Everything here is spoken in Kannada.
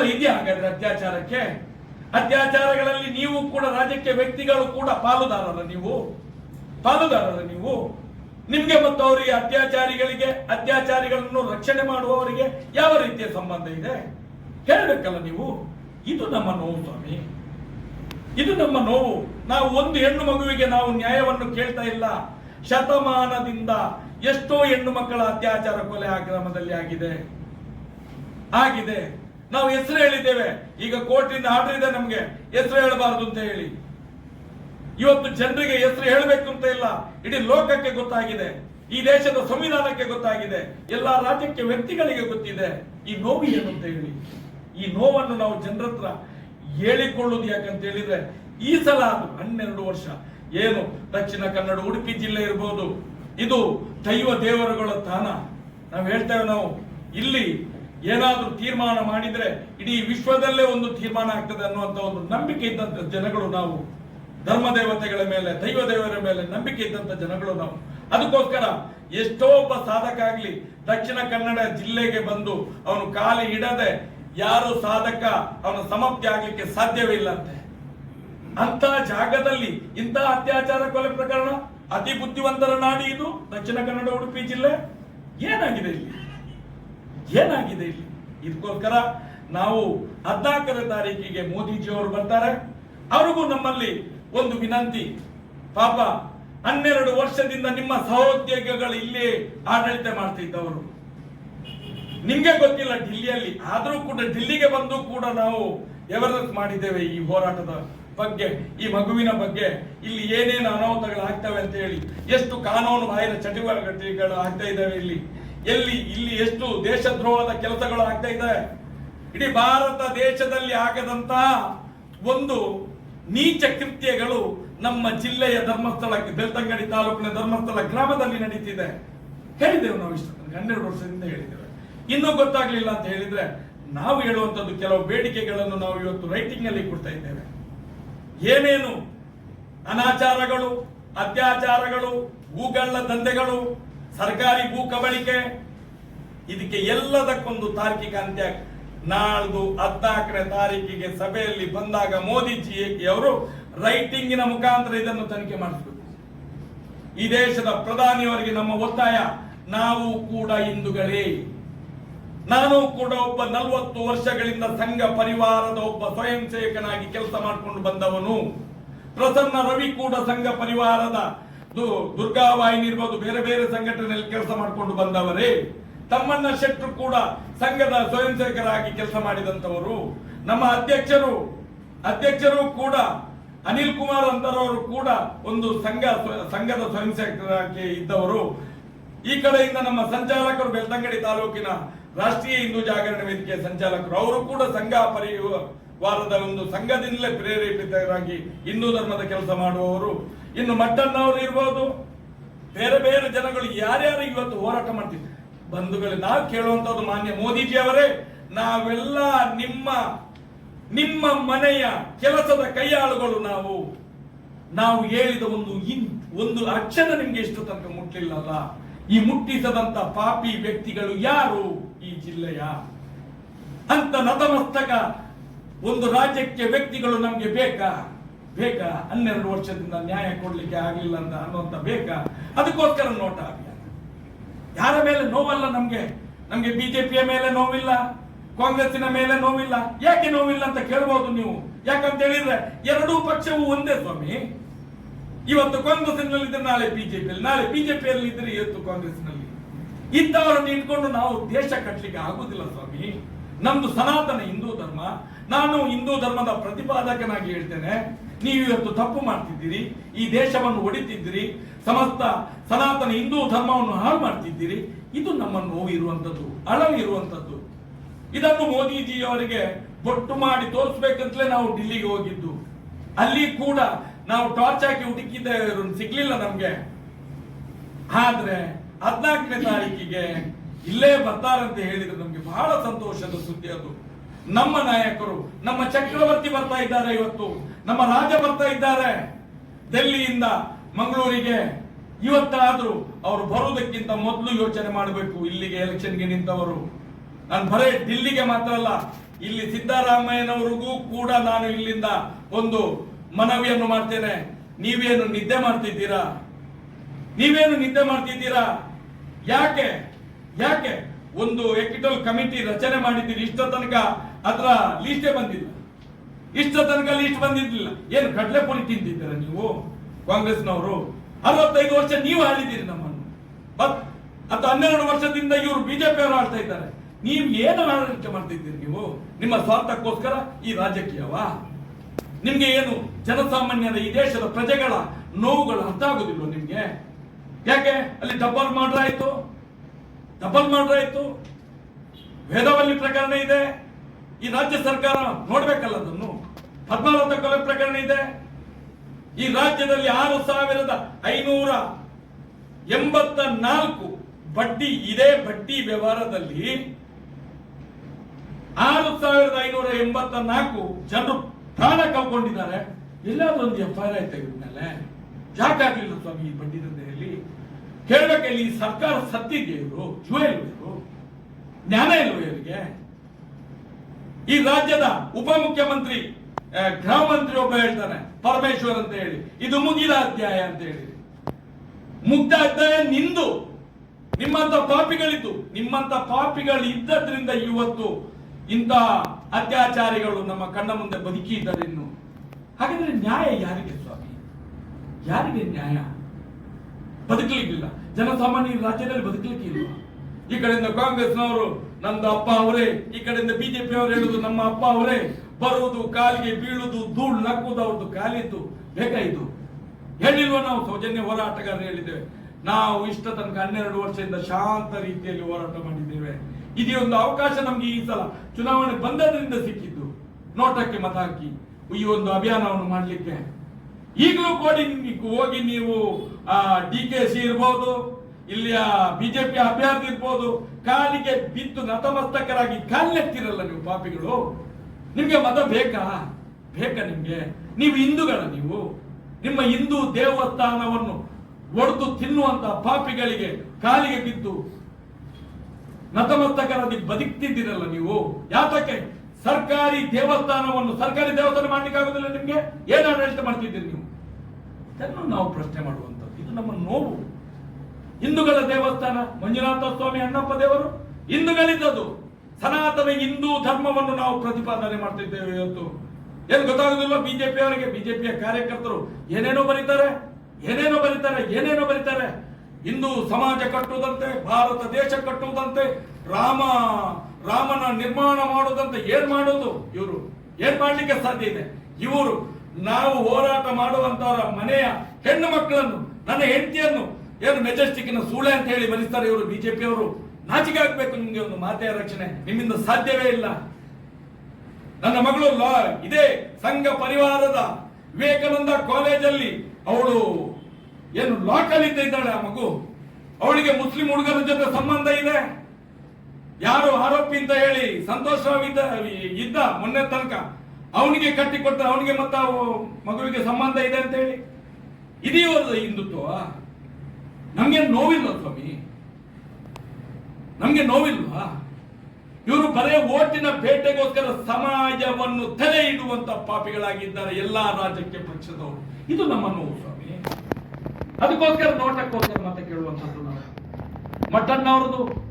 ಬೆಂಬಲ ಇದೆಯಾ ಹಾಗಾದ್ರೆ ಅತ್ಯಾಚಾರಕ್ಕೆ? ಅತ್ಯಾಚಾರಗಳಲ್ಲಿ ನೀವು ಕೂಡ ರಾಜಕೀಯ ವ್ಯಕ್ತಿಗಳು ಕೂಡ ಪಾಲುದಾರರ ನೀವು. ಪಾಲುದಾರರ ನೀವು. ನಿಮ್ಗೆ ಮತ್ತು ಅವರಿಗೆ ಅತ್ಯಾಚಾರಿಗಳಿಗೆ, ಅತ್ಯಾಚಾರಿಗಳನ್ನು ರಕ್ಷಣೆ ಮಾಡುವವರಿಗೆ ಯಾವ ರೀತಿಯ ಸಂಬಂಧ ಇದೆ? ಹೇಳಬೇಕಲ್ಲ ನೀವು? ಇದು ನಮ್ಮ ನೋವು ಸ್ವಾಮಿ. ಇದು ನಮ್ಮ ನೋವು. ನಾವು ಒಂದು ಹೆಣ್ಣು ಮಗುವಿಗೆ ನಾವು ನ್ಯಾಯವನ್ನು ಕೇಳ್ತಾ ಇಲ್ಲ. ಶತಮಾನದಿಂದ ಎಷ್ಟೋ ಹೆಣ್ಣು ಮಕ್ಕಳ ಅತ್ಯಾಚಾರ ಕೊಲೆ ಆಗ್ರಾಮದಲ್ಲಿ ಆಗಿದೆ. ಆಗಿದೆ. ನಾವು ಹೆಸರು ಹೇಳಿದ್ದೇವೆ. ಈಗ ಕೋರ್ಟಿಂದ ಆರ್ಡರ್ ಇದೆ ನಮ್ಗೆ. ಹೆಸರು ಹೇಳಬಾರದು ಅಂತ ಹೇಳಿ. ಇವತ್ತು ಜನರಿಗೆ ಹೆಸರು ಹೇಳಬೇಕು ಅಂತ ಇಲ್ಲ. ಇಡೀ ಲೋಕಕ್ಕೆ ಗೊತ್ತಾಗಿದೆ. ಈ ದೇಶದ ಸಂವಿಧಾನಕ್ಕೆ ಗೊತ್ತಾಗಿದೆ. ಎಲ್ಲಾ ರಾಜ್ಯಕ್ಕೆ ವ್ಯಕ್ತಿಗಳಿಗೆ ಗೊತ್ತಿದೆ. ಈ ನೋವು ಏನು ಅಂತ ಹೇಳಿ. ಈ ನೋವನ್ನು ನಾವು ಜನರ ಹತ್ರ ಹೇಳಿಕೊಳ್ಳುವುದು ಯಾಕಂತ ಹೇಳಿದ್ರೆ, ಈ ಸಲ ಅದು ಹನ್ನೆರಡು ವರ್ಷ. ಏನು? ದಕ್ಷಿಣ ಕನ್ನಡ, ಉಡುಪಿ ಜಿಲ್ಲೆ ಇರಬಹುದು ಇದು ದೈವ ದೇವರುಗಳ ತಾಣ ನಾವು ಹೇಳ್ತೇವೆ ನಾವು, ಇಲ್ಲಿ ಏನಾದ್ರೂ ತೀರ್ಮಾನ ಮಾಡಿದರೆ ಇಡೀ ವಿಶ್ವದಲ್ಲೇ ಒಂದು ತೀರ್ಮಾನ ಆಗ್ತದೆ ಅನ್ನುವಂಥ ಒಂದು ನಂಬಿಕೆ ಇದ್ದಂಥ ಜನಗಳು ನಾವು. ಧರ್ಮ ದೇವತೆಗಳ ಮೇಲೆ, ದೈವ ದೇವರ ಮೇಲೆ ನಂಬಿಕೆ ಇದ್ದಂಥ ಜನಗಳು ನಾವು. ಅದಕ್ಕೋಸ್ಕರ ಎಷ್ಟೋ ಒಬ್ಬ ಸಾಧಕ ಆಗಲಿ, ದಕ್ಷಿಣ ಕನ್ನಡ ಜಿಲ್ಲೆಗೆ ಬಂದು ಅವನು ಕಾಲಿ ಇಡದೆ ಯಾರು ಸಾಧಕ ಅವನ ಸಮಾಪ್ತಿ ಆಗ್ಲಿಕ್ಕೆ ಸಾಧ್ಯವೇ ಇಲ್ಲಂತೆ. ಅಂತ ಜಾಗದಲ್ಲಿ ಇಂಥ ಅತ್ಯಾಚಾರ ಕೊಲೆ ಪ್ರಕರಣ ಅತಿ ಬುದ್ಧಿವಂತರ ನಾಡಿ ಇದು, ದಕ್ಷಿಣ ಕನ್ನಡ, ಉಡುಪಿ ಜಿಲ್ಲೆ. ಏನಾಗಿದೆ ಇಲ್ಲಿ? ಏನಾಗಿದೆ ಇಲ್ಲಿ? ಇದಕ್ಕೋಸ್ಕರ ನಾವು ಹದಿನಾಲ್ಕನೇ ತಾರೀಕಿಗೆ ಮೋದಿಜಿಯವರು ಬರ್ತಾರೆ. ಅವ್ರಿಗೂ ನಮ್ಮಲ್ಲಿ ಒಂದು ವಿನಂತಿ. ಪಾಪ ಹನ್ನೆರಡು ವರ್ಷದಿಂದ ನಿಮ್ಮ ಸಹೋದ್ಯೋಗಿಗಳು ಇಲ್ಲಿ ಆಡಳಿತ ಮಾಡ್ತಿದ್ದವರು. ನಿಮ್ಗೆ ಗೊತ್ತಿಲ್ಲ ಡಿಲ್ಲಿಯಲ್ಲಿ ಆದರೂ ಕೂಡ ಡಿಲ್ಲಿಗೆ ಬಂದು ಕೂಡ ನಾವು ಎವರೆಸ್ಟ್ ಮಾಡಿದ್ದೇವೆ ಈ ಹೋರಾಟದ ಬಗ್ಗೆ, ಈ ಮಗುವಿನ ಬಗ್ಗೆ. ಇಲ್ಲಿ ಏನೇನು ಅನಾಹುತಗಳು ಆಗ್ತವೆ ಅಂತ ಹೇಳಿ, ಎಷ್ಟು ಕಾನೂನು ಬಾಹಿರ ಚಟುವಟಿಕೆಗಳು ಆಗ್ತಾ ಇದ್ದಾವೆ ಇಲ್ಲಿ. ಎಲ್ಲಿ, ಇಲ್ಲಿ ಎಷ್ಟು ದೇಶದ್ರೋಹದ ಕೆಲಸಗಳು ಆಗ್ತಾ ಇದೆ? ಇಡೀ ಭಾರತ ದೇಶದಲ್ಲಿ ಆಗದಂತ ಒಂದು ನೀಚ ಕೃತ್ಯಗಳು ನಮ್ಮ ಜಿಲ್ಲೆಯ ಧರ್ಮಸ್ಥಳಕ್ಕೆ, ಬೆಳ್ತಂಗಡಿ ತಾಲೂಕಿನ ಧರ್ಮಸ್ಥಳ ಗ್ರಾಮದಲ್ಲಿ ನಡೀತಿದೆ. ಹೇಳಿದೆವು ನಾವು ಇಷ್ಟ ಹನ್ನೆರಡು ವರ್ಷದಿಂದ ಹೇಳಿದ್ದೇವೆ. ಇನ್ನೂ ಗೊತ್ತಾಗ್ಲಿಲ್ಲ ಅಂತ ಹೇಳಿದ್ರೆ, ನಾವು ಹೇಳುವಂತದ್ದು ಕೆಲವು ಬೇಡಿಕೆಗಳನ್ನು ನಾವು ಇವತ್ತು ರೈಟಿಂಗ್ ಅಲ್ಲಿ ಕೊಡ್ತಾ ಇದ್ದೇವೆ. ಏನೇನು ಅನಾಚಾರಗಳು, ಅತ್ಯಾಚಾರಗಳು, ಭೂಗಳ್ಳ ದಂಧೆಗಳು ಸರ್ಕಾರಿ ಭೂ ಕಬಳಿಕೆ, ಇದಕ್ಕೆ ಎಲ್ಲದಕ್ಕೊಂದು ತಾರ್ಕಿಕ ಅಂತ್ಯ. ನಾಳ್ದು ಹದಿನಾಲ್ಕನೇ ತಾರೀಕಿಗೆ ಸಭೆಯಲ್ಲಿ ಬಂದಾಗ ಮೋದಿಜಿ ಅವರು ರೈಟಿಂಗಿನ ಮುಖಾಂತರ ಇದನ್ನು ತನಿಖೆ ಮಾಡಿಸಬೇಕು. ಈ ದೇಶದ ಪ್ರಧಾನಿಯವರಿಗೆ ನಮ್ಮ ಒತ್ತಾಯ, ನಾವು ಕೂಡ ಹಿಂದುಗಳೇ. ನಾನು ಕೂಡ ಒಬ್ಬ ನಲವತ್ತು ವರ್ಷಗಳಿಂದ ಸಂಘ ಪರಿವಾರದ ಒಬ್ಬ ಸ್ವಯಂ ಸೇವಕನಾಗಿ ಕೆಲಸ ಮಾಡಿಕೊಂಡು ಬಂದವನು. ಪ್ರಸನ್ನ ರವಿ ಕೂಡ ಸಂಘ ಪರಿವಾರದ ದುರ್ಗಾವಾಹಿನಿ ಇರ್ಬೋದು, ಬೇರೆ ಬೇರೆ ಸಂಘಟನೆಯಲ್ಲಿ ಕೆಲಸ ಮಾಡಿಕೊಂಡು ಬಂದವರೇ, ತಮ್ಮನ್ನ ಶೆಟ್ಟರು ಕೂಡ ಸಂಘದ ಸ್ವಯಂ ಸೇವಕರಾಗಿ ಕೆಲಸ ಮಾಡಿದಂತವರು ನಮ್ಮ ಅಧ್ಯಕ್ಷರು ಅಧ್ಯಕ್ಷರು ಕೂಡ, ಅನಿಲ್ ಕುಮಾರ್ ಅಂತರವರು ಕೂಡ ಒಂದು ಸಂಘ ಸಂಘದ ಸ್ವಯಂ ಸೇವಕರಾಗಿ ಇದ್ದವರು. ಈ ಕಡೆಯಿಂದ ನಮ್ಮ ಸಂಚಾಲಕರು ಬೆಳ್ತಂಗಡಿ ತಾಲೂಕಿನ ರಾಷ್ಟ್ರೀಯ ಹಿಂದೂ ಜಾಗರಣ ವೇದಿಕೆಯ ಸಂಚಾಲಕರು, ಅವರು ಕೂಡ ಸಂಘ ಪರಿವಾರದ ಒಂದು ಸಂಘದಿಂದಲೇ ಪ್ರೇರೇಪಿತರಾಗಿ ಹಿಂದೂ ಧರ್ಮದ ಕೆಲಸ ಮಾಡುವವರು. ಇನ್ನು ಮಟ್ಟಣ್ಣವರು ಇರ್ಬೋದು. ಬೇರೆ ಬೇರೆ ಜನಗಳು ಯಾರ್ಯಾರು ಇವತ್ತು ಹೋರಾಟ ಮಾಡ್ತಿದ್ದಾರೆ ಬಂಧುಗಳೇ, ನಾವು ಕೇಳುವಂತದ್ದು ಮಾನ್ಯ ಮೋದಿಜಿ ಅವರೇ ನಾವೆಲ್ಲ ನಿಮ್ಮ ನಿಮ್ಮ ಮನೆಯ ಕೆಲಸದ ಕೈಯಾಳುಗಳು ನಾವು. ನಾವು ಹೇಳಿದ ಒಂದು ಇನ್, ಒಂದು ಅಕ್ಷರ ನಿಮ್ಗೆ ಎಷ್ಟು ತನಕ ಮುಟ್ಲಿಲ್ಲಲ್ಲ ಈ ಮುಟ್ಟಿಸದಂತ ಪಾಪಿ ವ್ಯಕ್ತಿಗಳು ಯಾರು ಈ ಜಿಲ್ಲೆಯ? ಅಂತ ನತಮಸ್ತಕ ಒಂದು ರಾಜ್ಯಕ್ಕೆ ವ್ಯಕ್ತಿಗಳು ನಮ್ಗೆ ಬೇಕಾ? ಬೇಕಾ? ಹನ್ನೆರಡು ವರ್ಷದಿಂದ ನ್ಯಾಯ ಕೊಡ್ಲಿಕ್ಕೆ ಆಗಲಿಲ್ಲ ಅಂತ ಅನ್ನುವಂಥ ಬೇಕಾ? ಅದಕ್ಕೋಸ್ಕರ ನೋಟ ಅಭಿಯಾನ ಯಾರ ಮೇಲೆ ನೋವಲ್ಲ ನಮ್ಗೆ? ನಮ್ಗೆ ಬಿಜೆಪಿಯ ಮೇಲೆ ನೋವಿಲ್ಲ, ಕಾಂಗ್ರೆಸ್ಸಿನ ಮೇಲೆ ನೋವಿಲ್ಲ. ಯಾಕೆ ನೋವಿಲ್ಲ ಅಂತ ಕೇಳ್ಬೋದು ನೀವು? ಯಾಕಂತ ಹೇಳಿದ್ರೆ ಎರಡೂ ಪಕ್ಷವು ಒಂದೇ ಸ್ವಾಮಿ. ಇವತ್ತು ಕಾಂಗ್ರೆಸ್ನಲ್ಲಿ ಇದ್ರೆ ನಾಳೆ ಬಿಜೆಪಿಯಲ್ಲಿ ನಾಳೆ ಬಿಜೆಪಿಯಲ್ಲಿ ಇದ್ರೆ ಇವತ್ತು ಕಾಂಗ್ರೆಸ್ನಲ್ಲಿ ಇಂಥವರನ್ನು ಇಟ್ಕೊಂಡು ನಾವು ದೇಶ ಕಟ್ಟಲಿಕ್ಕೆ ಆಗುದಿಲ್ಲ ಸ್ವಾಮಿ. ನಮ್ದು ಸನಾತನ ಹಿಂದೂ ಧರ್ಮ. ನಾನು ಹಿಂದೂ ಧರ್ಮದ ಪ್ರತಿಪಾದಕನಾಗಿ ಹೇಳ್ತೇನೆ. ನೀವು ಇವತ್ತು ತಪ್ಪು ಮಾಡ್ತಿದ್ದೀರಿ, ಈ ದೇಶವನ್ನು ಒಡಿತಿದ್ದೀರಿ, ಸಮಸ್ತ ಸನಾತನ ಹಿಂದೂ ಧರ್ಮವನ್ನು ಹಾಳು ಮಾಡ್ತಿದ್ದೀರಿ, ಇದು ನಮ್ಮ ನೋವು ಇರುವಂತದ್ದು ಅಳವು ಇರುವಂತದ್ದು. ಇದನ್ನು ಮೋದಿಜಿಯವರಿಗೆ ಬೊಟ್ಟು ಮಾಡಿ ತೋರಿಸ್ಬೇಕಂತಲೇ ನಾವು ఢಿಲ್ಲಿಗೆ ಹೋಗಿದ್ದು. ಅಲ್ಲಿ ಕೂಡ ನಾವು ಟಾರ್ಚ್ ಹಾಕಿ ಹುಡುಕಿದ್ದೆ ಇವ್ರನ್ನ ಸಿಗ್ಲಿಲ್ಲ ನಮ್ಗೆ. ಆದ್ರೆ ಹದಿನಾಲ್ಕನೇ ತಾರೀಕಿಗೆ ಇಲ್ಲೇ ಬರ್ತಾರಂತ ಹೇಳಿದ್ರೆ ನಮ್ಗೆ ಬಹಳ ಸಂತೋಷದ ಸುದ್ದಿ ಅದು. ನಮ್ಮ ನಾಯಕರು, ನಮ್ಮ ಚಕ್ರವರ್ತಿ ಬರ್ತಾ ಇದ್ದಾರೆ ಇವತ್ತು, ನಮ್ಮ ರಾಜ ಬರ್ತಾ ಇದ್ದಾರೆ. ಡೆಲ್ಲಿಯಿಂದ ಮಂಗಳೂರಿಗೆ ಇವತ್ತಾದ್ರೂ ಅವರು ಬರುವುದಕ್ಕಿಂತ ಮೊದಲು ಯೋಚನೆ ಮಾಡಬೇಕು, ಇಲ್ಲಿಗೆ ಎಲೆಕ್ಷನ್ಗೆ ನಿಂತವರು. ನಾನು ಬರೇ ದಿಲ್ಲಿಗೆ ಮಾತ್ರ ಅಲ್ಲ, ಇಲ್ಲಿ ಸಿದ್ದರಾಮಯ್ಯನವರಿಗೂ ಕೂಡ ನಾನು ಇಲ್ಲಿಂದ ಒಂದು ಮನವಿಯನ್ನು ಮಾಡ್ತೇನೆ. ನೀವೇನು ನಿದ್ದೆ ಮಾಡ್ತಿದ್ದೀರಾ? ನೀವೇನು ನಿದ್ದೆ ಮಾಡ್ತಿದ್ದೀರಾ? ಯಾಕೆ ಯಾಕೆ ಒಂದು ಎಕ್ಟಿಟಲ್ ಕಮಿಟಿ ರಚನೆ ಮಾಡಿದ್ದೀರಿ ಇಷ್ಟ ತನಕ? ಅದರ ಲೀಸ್ಟೇ ಬಂದಿಲ್ಲ. ಇಷ್ಟ ತನಕ ಲೀಸ್ಟ್ ಬಂದಿರಲಿಲ್ಲ. ಏನು ಕಡಲೆ ಪುಡಿ ತಿಂದಿದ್ದೀರ ನೀವು? ಕಾಂಗ್ರೆಸ್ನವರು? ಅರವತ್ತೈದು ವರ್ಷ ನೀವು ಆಳಿದ್ದೀರಿ ನಮ್ಮನ್ನು. ಅದು ಹನ್ನೆರಡು ವರ್ಷದಿಂದ ಇವರು ಬಿಜೆಪಿ ಅವರು ಆಳ್ತಾ ಇದ್ದಾರೆ. ನೀವು ಏನು ಆಡಳಿತ ಮಾಡ್ತಿದ್ದೀರಿ ನೀವು? ನಿಮ್ಮ ಸ್ವಾರ್ಥಕ್ಕೋಸ್ಕರ ಈ ರಾಜಕೀಯವಾ? ನಿಮ್ಗೆ ಏನು ಜನಸಾಮಾನ್ಯರ ಈ ದೇಶದ ಪ್ರಜೆಗಳ ನೋವುಗಳು ಅರ್ಥ ಆಗುದಿಲ್ಲ ನಿಮ್ಗೆ? ಯಾಕೆ? ಅಲ್ಲಿ ಡಬಲ್ ಮರ್ಡರ್ ಆಯ್ತು. ಡಬಲ್ ಮರ್ಡರ್ ಆಯ್ತು. ವೇದವಲ್ಲಿ ಪ್ರಕರಣ ಇದೆ. ಈ ರಾಜ್ಯ ಸರ್ಕಾರ ನೋಡ್ಬೇಕಲ್ಲ ಅದನ್ನು? ಹದಿನಾಲ್ಕು ಕೊಲೆ ಪ್ರಕರಣ ಇದೆ. ಈ ರಾಜ್ಯದಲ್ಲಿ ಆರು ಸಾವಿರದ ಐನೂರ ಎಂಬತ್ತ ನಾಲ್ಕು ಬಡ್ಡಿ ಇದೇ. ಬಡ್ಡಿ ವ್ಯವಹಾರದಲ್ಲಿ ಆರು ಸಾವಿರದ ಐನೂರ ಎಂಬತ್ತ ನಾಲ್ಕು ಜನರು ಪ್ರಾಣ ಕಳ್ಕೊಂಡಿದ್ದಾರೆ. ಎಲ್ಲಾದ್ರೂ ಒಂದು ಎಫ್ ಐ ಆರ್ ಮೇಲೆ? ಯಾಕಾಗ್ಲಿಲ್ಲ ಸ್ವಾಮಿ ಈ ಬಡ್ಡಿ ದಂಧೆಯಲ್ಲಿ? ಕೇಳಬೇಕಲ್ಲಿ ಸರ್ಕಾರ ಸತ್ತಿದೆ ಇವರು? ಜುವ ಇವರು? ಜ್ಞಾನ ಇಲ್ವ ಇವರಿಗೆ? ಈ ರಾಜ್ಯದ ಉಪಮುಖ್ಯಮಂತ್ರಿ ಮುಖ್ಯಮಂತ್ರಿ ಗೃಹ ಮಂತ್ರಿ ಒಬ್ಬ ಹೇಳ್ತಾನೆ, ಪರಮೇಶ್ವರ್ ಅಂತ ಹೇಳಿ. ಇದು ಮುಗಿದ ಅಧ್ಯಾಯ ಅಂತ ಹೇಳಿ. ಮುಗ್ಧ ಅಧ್ಯಾಯ ನಿಂದು. ನಿಮ್ಮಂತ ಪಾಪಿಗಳಿದ್ದು. ನಿಮ್ಮಂತ ಪಾಪಿಗಳು ಇದ್ದದ್ರಿಂದ ಇವತ್ತು ಇಂತಹ ಅತ್ಯಾಚಾರಿಗಳು ನಮ್ಮ ಕಣ್ಣ ಮುಂದೆ ಬದುಕಿ ಇದ್ದಾರೆ ಇನ್ನು. ಹಾಗಾದ್ರೆ ನ್ಯಾಯ ಯಾರಿಗೆ ಸ್ವಾಮಿ? ಯಾರಿಗೆ ನ್ಯಾಯ? ಬದುಕಲಿಕ್ಕಿಲ್ಲ. ಜನಸಾಮಾನ್ಯ ರಾಜ್ಯದಲ್ಲಿ ಬದುಕಲಿಕ್ಕೆ ಇಲ್ವಾ ಈ ಕಡೆಯಿಂದ ಕಾಂಗ್ರೆಸ್ನವರು ನಮ್ದು ಅಪ್ಪ ಅವರೇ, ಈ ಕಡೆಯಿಂದ ಬಿಜೆಪಿ ಅವರು ಹೇಳುದು ನಮ್ಮ ಅಪ್ಪ ಅವರೇ, ಬರುವುದು ಕಾಲಿಗೆ ಬೀಳುದು, ಧೂಳು ನಕ್ಕುದು ಅವ್ರದ್ದು ಕಾಲಿದ್ದು ಬೇಕಾಯಿತು ಹೇಳಿಲ್ವ ನಾವು ಸೌಜನ್ಯ ಹೋರಾಟಗಾರರು ಹೇಳಿದ್ದೇವೆ. ನಾವು ಇಷ್ಟ ತನಕ ಹನ್ನೆರಡು ವರ್ಷದಿಂದ ಶಾಂತ ರೀತಿಯಲ್ಲಿ ಹೋರಾಟ ಮಾಡಿದ್ದೇವೆ. ಇದೇ ಒಂದು ಅವಕಾಶ ನಮ್ಗೆ ಈ ಸಲ ಚುನಾವಣೆ ಬಂದದ್ರಿಂದ ಸಿಕ್ಕಿದ್ದು. ನೋಟಕ್ಕೆ ಮತ ಹಾಕಿ, ಈ ಒಂದು ಅಭಿಯಾನವನ್ನು ಮಾಡಲಿಕ್ಕೆ. ಈಗಲೂ ಕೋಡಿ, ಹೋಗಿ ನೀವು ಡಿ ಕೆ ಸಿ ಇರ್ಬೋದು ಇಲ್ಲಿಯ ಬಿಜೆಪಿ ಅಭ್ಯರ್ಥಿ ಇರ್ಬೋದು, ಕಾಲಿಗೆ ಬಿದ್ದು ನತಮಸ್ತಕರಾಗಿ ಕಾಲೆತ್ತಿರಲ್ಲ ನೀವು ಪಾಪಿಗಳು. ನಿಮ್ಗೆ ಮತ ಬೇಕಾ? ಬೇಕಾ ನಿಮಗೆ? ನೀವು ಹಿಂದೂಗಳ ನೀವು. ನಿಮ್ಮ ಹಿಂದೂ ದೇವಸ್ಥಾನವನ್ನು ಒಡೆದು ತಿನ್ನುವಂತ ಪಾಪಿಗಳಿಗೆ ಕಾಲಿಗೆ ಬಿದ್ದು ನತಮಸ್ತಕರಾಗಿ ಬದುಕ್ತಿದ್ದೀರಲ್ಲ ನೀವು. ಯಾತಕ್ಕೆ? ಸರ್ಕಾರಿ ದೇವಸ್ಥಾನವನ್ನು, ಸರ್ಕಾರಿ ದೇವಸ್ಥಾನ ಮಾಡ್ಲಿಕ್ಕೆ ಆಗುದಿಲ್ಲ ನಿಮ್ಗೆ? ಏನ್ ಮಾಡ್ತಿದ್ದೀರಿ ನೀವು? ಇದನ್ನು ನಾವು ಪ್ರಶ್ನೆ ಮಾಡುವಂಥದ್ದು. ಇದು ನಮ್ಮ ನೋವು. ಹಿಂದೂಗಳ ದೇವಸ್ಥಾನ, ಮಂಜುನಾಥ ಸ್ವಾಮಿ ಅಣ್ಣಪ್ಪ ದೇವರು ಹಿಂದೂಗಳಿದ್ದದು ಸನಾತನ ಹಿಂದೂ ಧರ್ಮವನ್ನು ನಾವು ಪ್ರತಿಪಾದನೆ ಮಾಡ್ತಿದ್ದೇವೆ ಇವತ್ತು. ಏನು ಗೊತ್ತಾಗುದಿಲ್ಲ ಬಿಜೆಪಿ ಅವರಿಗೆ? ಬಿಜೆಪಿಯ ಕಾರ್ಯಕರ್ತರು ಏನೇನೋ ಬರೀತಾರೆ ಏನೇನೋ ಬರೀತಾರೆ ಏನೇನೋ ಬರೀತಾರೆ. ಹಿಂದೂ ಸಮಾಜ ಕಟ್ಟುವುದಂತೆ, ಭಾರತ ದೇಶ ಕಟ್ಟುವುದಂತೆ, ರಾಮ, ರಾಮನ ನಿರ್ಮಾಣ ಮಾಡುವುದಂತೆ ಏನ್ ಮಾಡೋದು ಇವರು? ಏನ್ ಮಾಡ್ಲಿಕ್ಕೆ ಸಾಧ್ಯ ಇದೆ? ಇವರು ನಾವು ಹೋರಾಟ ಮಾಡುವಂತವರ ಮನೆಯ ಹೆಣ್ಣು ಮಕ್ಕಳನ್ನು, ನನ್ನ ಹೆಂಡತಿಯನ್ನು ಏನು ಮೆಜೆಸ್ಟಿಕ್ನ ಸೂಳೆ ಅಂತ ಹೇಳಿ ಬಲಿಸ್ತಾರೆ ಇವರು ಬಿಜೆಪಿ ಅವರು? ನಾಚಿಕೆ ಆಗ್ಬೇಕು ನಿಮಗೆ ಒಂದು ಮಾತೆಯ ರಕ್ಷಣೆ. ನಿಮ್ಮಿಂದ ಸಾಧ್ಯವೇ ಇಲ್ಲ. ನನ್ನ ಮಗಳು ಇದೇ ಸಂಘ ಪರಿವಾರದ ವಿವೇಕಾನಂದ ಕಾಲೇಜಲ್ಲಿ ಅವಳು ಏನು ಲಾ ಕಲಿತಾ ಇದ್ದಾಳೆ ಆ ಮಗು. ಅವಳಿಗೆ ಮುಸ್ಲಿಂ ಹುಡುಗರ ಜೊತೆ ಸಂಬಂಧ ಇದೆ. ಯಾರು ಆರೋಪಿ ಅಂತ ಹೇಳಿ ಸಂತೋಷವಾಗಿದ್ದ, ಇದ್ದ ಮೊನ್ನೆ ತನಕ ಅವನಿಗೆ ಕಟ್ಟಿಕೊಟ್ಟ, ಅವನಿಗೆ ಮತ್ತ ಮಗುವಿಗೆ ಸಂಬಂಧ ಇದೆ ಅಂತ ಹೇಳಿ. ಇದೆಯೋ ಹಿಂದುತ್ವ? ನಮ್ಗೆ ನೋವಿಲ್ಲ ಸ್ವಾಮಿ? ನಮ್ಗೆ ನೋವಿಲ್ವಾ? ಇವರು ಬರೇ ಓಟಿನ ಪೇಟೆಗೋಸ್ಕರ ಸಮಾಜವನ್ನು ತಲೆ ಇಡುವಂತ ಪಾಪಿಗಳಾಗಿದ್ದಾರೆ ಎಲ್ಲಾ ರಾಜಕೀಯ ಪಕ್ಷದವರು. ಇದು ನಮ್ಮ ನೋವು ಸ್ವಾಮಿ. ಅದಕ್ಕೋಸ್ಕರ ನೋಟಕ್ಕೋಸ್ಕರ ಮತ್ತೆ ಕೇಳುವಂತದ್ದು ನಾವು. ಮಟ್ಟಣ್ಣ ಅವ್ರದ್ದು